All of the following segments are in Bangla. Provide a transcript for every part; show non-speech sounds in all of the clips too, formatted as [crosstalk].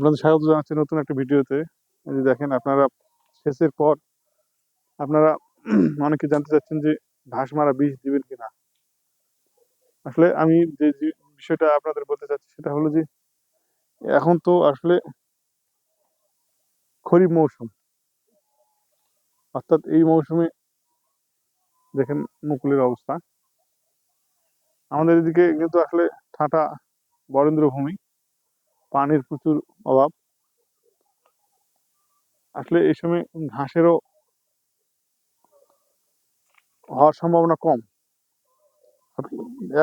আপনাদের স্বাগত জানাচ্ছি নতুন একটা ভিডিওতে। যে দেখেন, আপনারা শেষের পর আপনারা [clears throat] অনেকে জানতে চাচ্ছেন যে ঘাস মারা বীজ দিবেন কিনা। আসলে আমি যে বিষয়টা আপনাদের বলতে চাচ্ছি সেটা হলো যে, এখন তো আসলে খরিফ মৌসুম। অর্থাৎ এই মৌসুমে দেখেন মুকুলের অবস্থা। আমাদের এদিকে কিন্তু আসলে ঠাটা বরেন্দ্র ভূমি পানির প্রচুর অভাব। আসলে এই সময় ঘাসেরও হওয়ার সম্ভাবনা কম।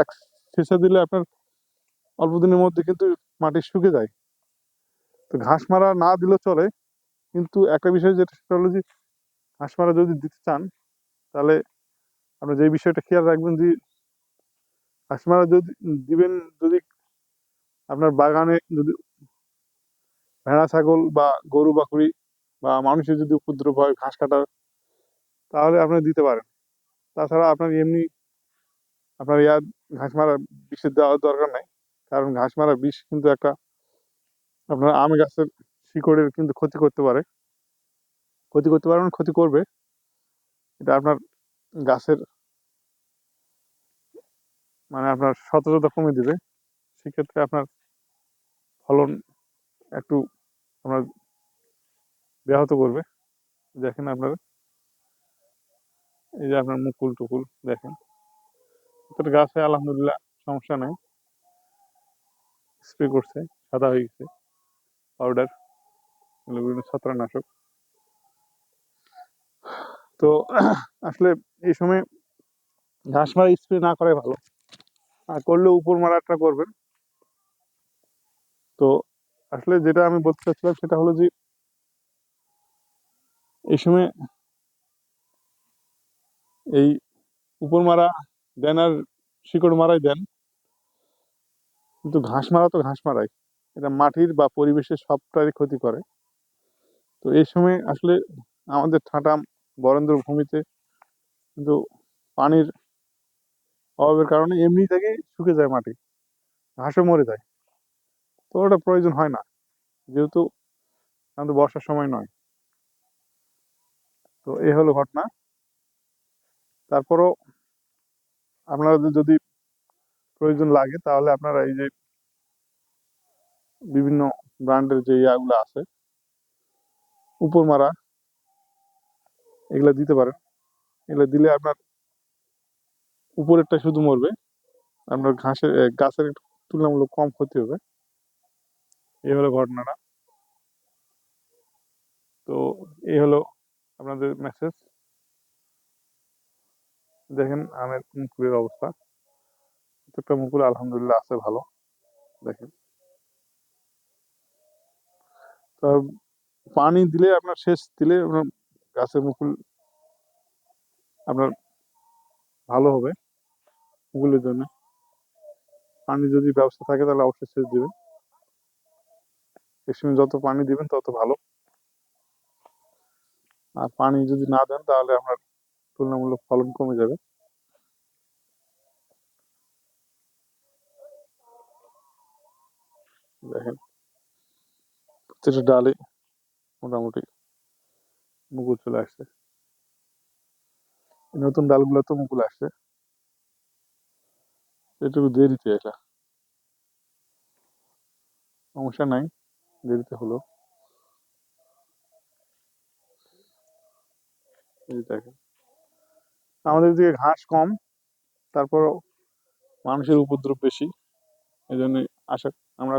এক সেচা দিলে আপনার অল্প দিনের মধ্যে কিন্তু মাটি শুকে যায়। তো ঘাস মারা না দিলেও চলে, কিন্তু একটা বিষয় যেটা সেটা হলো যে, ঘাস মারা যদি দিতে চান, তাহলে আপনি যে বিষয়টা খেয়াল রাখবেন যে, ঘাস মারা যদি দিবেন যদি আপনার বাগানে যদি ভেড়া, ছাগল বা গরু, বাকরি বা মানুষের যদি উপদ্রব হয়, ঘাস কাটার তাহলে আপনি দিতে পারেন। তাছাড়া আপনার এমনি আপনার ইয়ার ঘাস মারা বিষের দেওয়ার দরকার নাই। কারণ ঘাস মারা বিষ কিন্তু একটা আপনার আম গাছের শিকড়ের কিন্তু ক্ষতি করতে পারে। ক্ষতি করতে পারে মানে ক্ষতি করবে। এটা আপনার গাছের মানে আপনার সতেজতা কমে দিবে। সেক্ষেত্রে আপনার ফলন একটু আপনার ব্যাহত করবে। দেখেন আপনারা। এই যে আপনার মুকুল টুকুল, দেখেন। গাছে আলহামদুলিল্লাহ সমস্যা নাই। স্প্রে করছে, সাদা হয়ে গেছে। পাউডার বিভিন্ন ছত্রাকনাশক। তো আসলে এই সময় ঘাস মারা স্প্রে না করাই ভালো। আর করলে উপর মারাটা করবেন। তো আসলে যেটা আমি বলতে চাচ্ছিলাম সেটা হলো যে এই সময় এই উপর মারা দেন আর শিকড় মারাই দেন। কিন্তু ঘাস মারা তো ঘাস মারাই। এটা মাটির বা পরিবেশের সবটারই ক্ষতি করে। তো এই সময় আসলে আমাদের ঠাটা বরেন্দ্র ভূমিতে কিন্তু পানির অভাবের কারণে এমনি থেকে শুকে যায় মাটি। ঘাসও মরে যায়। তো ওটা প্রয়োজন হয় না। যেহেতু আমাদের বর্ষার সময় নয়। তো এই হলো ঘটনা। তারপরও আপনারা যদি প্রয়োজন লাগে, তাহলে আপনারা এই যে বিভিন্ন ব্র্যান্ডের যে ইয়াগুলো আছে উপর মারা এগুলা দিতে পারেন। এগুলো দিলে আপনার উপরেরটা শুধু মরবে। আপনার ঘাসের গাছের তুলনামূলক কম ক্ষতি হবে। এই হলো ঘটনাটা। তো এই হলো আপনাদের মেসেজ দেখেন আমের মুকুলের অবস্থা। প্রত্যেকটা মুকুল আলহামদুলিল্লাহ আছে ভালো। দেখেন। তো পানি দিলে আপনার শেষ দিলে আপনার গাছের মুকুল আপনার ভালো হবে মুকুলের জন্য। পানি যদি ব্যবস্থা থাকে তাহলে অবশ্যই শেষ দিবেন। এই যত পানি দিবেন তত ভালো। আর পানি যদি না দেন তাহলে আপনার তুলনামূলক ফলন কমে যাবে। দেখেন, প্রত্যেকটা ডালে মোটামুটি মুকুল চলে আসছে। নতুন ডালগুলো তো মুকুল আসছে। এটুকু দেরিতে এটা। সমস্যা নাই। দেরিতে হলো। দেখেন। আমাদের দিকে ঘাস কম তারপরও মানুষের উপদ্রব বেশি এই জন্য আশা আমরা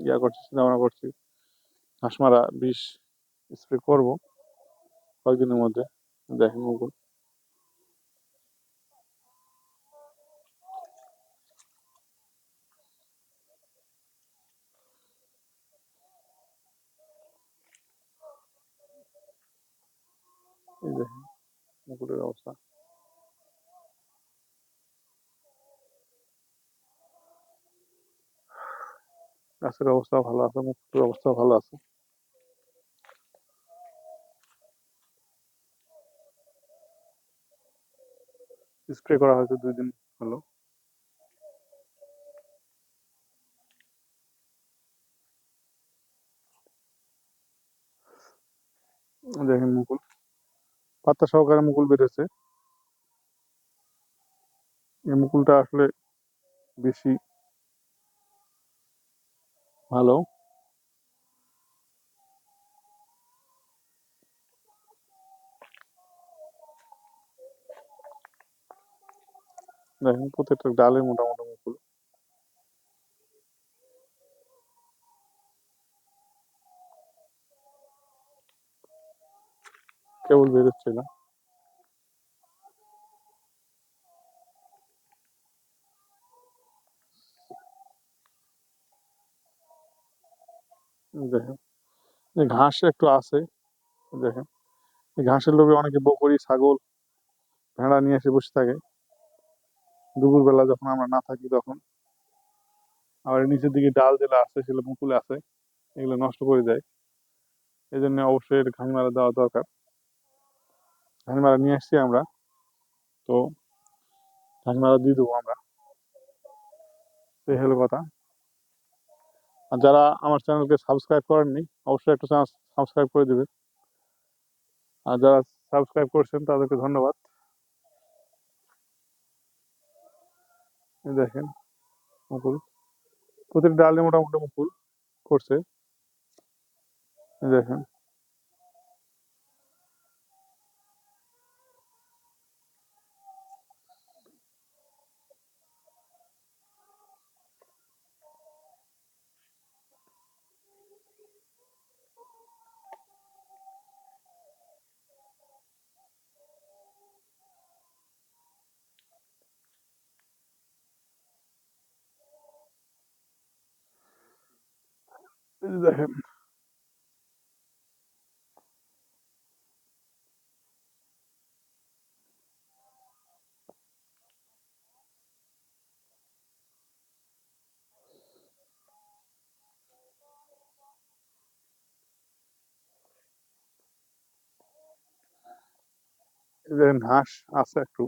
ইয়া করছি, চিন্তা ভাবনা করছি, ঘাস মারা বিষ স্প্রে করব কয়েকদিনের মধ্যে। দেখেন মুকুল। এই দেখেন মুকুলের অবস্থা। গাছের অবস্থা ভালো আছে মুকুলের অবস্থা ভালো আছে। স্প্রে করা হয়েছে দুই দিন হলো। দেখেন মুকুল। পাতা সহকারে মুকুল বেরোচ্ছে এই মুকুলটা আসলে বেশি ভালো। দেখেন প্রত্যেকটা ডালে মোটামুটি মুকুল কেবল বেরোচ্ছে না। দেখেন ঘাস একটু আছে, দেখেন। ঘাসের লোভে অনেকে বকরি, ছাগল, ভেড়া নিয়ে এসে বসে থাকে। দুপুরবেলা যখন আমরা না থাকি তখন। আবার নিচের দিকে ডাল যেগুলো আছে, সেগুলো মুকুলে আছে, এগুলো নষ্ট করে দেয়। এই জন্য অবশ্যই এর ঘানি মারা দেওয়া দরকার। ঘানি মারা নিয়ে আসছি আমরা। তো ঘানি মারা দিয়ে দেবো আমরা। এই হলো কথা। আর যারা আমার চ্যানেলকে সাবস্ক্রাইব করেননি, অবশ্যই একটা চ্যানেল সাবস্ক্রাইব করে দেবেন। আর যারা সাবস্ক্রাইব করছেন, তাদেরকে ধন্যবাদ। দেখেন, মুকুল। প্রতিটি ডালে মোটামুটি মুকুল করছে। দেখেন। দেখেন দেখেন ঘাস আছে একটু।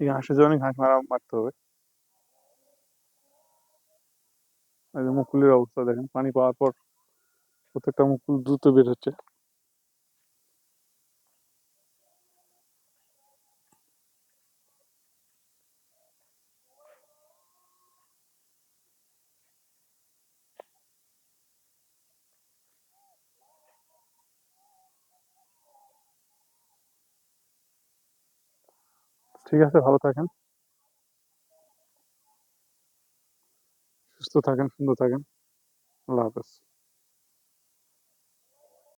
এই ঘাসের জন্য হাঁস মারা মারতে হবে। এই যে মুকুলের অবস্থা দেখেন, পানি পাওয়ার পর প্রত্যেকটা মুকুল দ্রুত বের হচ্ছে। ঠিক আছে, ভালো থাকেন। সুস্থ থাকেন সুন্দর থাকেন। আল্লাহ হাফেজ।